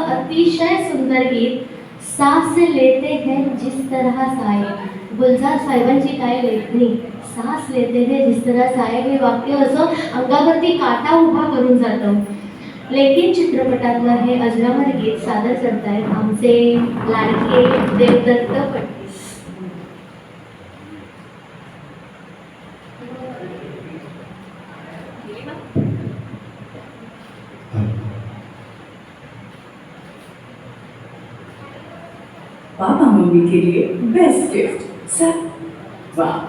असं अतिशय सुंदर गीत सास लेते हैं जिस तरह साए। गुलजार साहेबांची काय लेखणी सास लेते हैं जिस तरह साए हे वाक्य असं अंगावरती काटा उभा करून जातं. लेकिन चित्रपटातलं हे अजरामर गीत सादर करतायत आमचे लाडके देवदत्त फडणवीस पापा मम्मी के लिए बेस्ट गिफ्ट सर वाह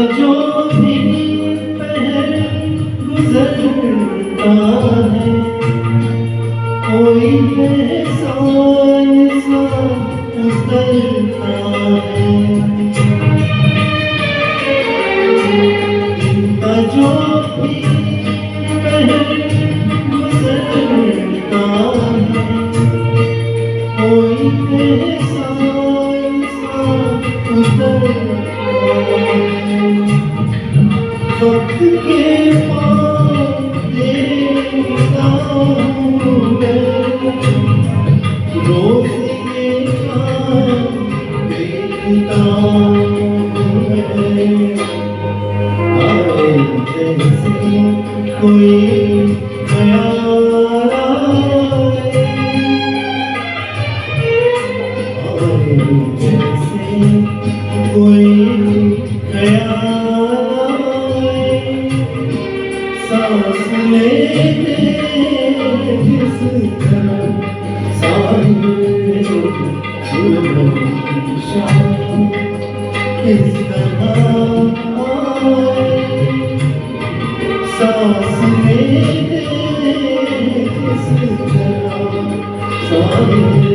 जो दिन पहर गुजरता है, कोई एहसान सा उतरता है जो भी पहर गुजरता है कोई एहसान सा उतरता कोई खयाल Oh,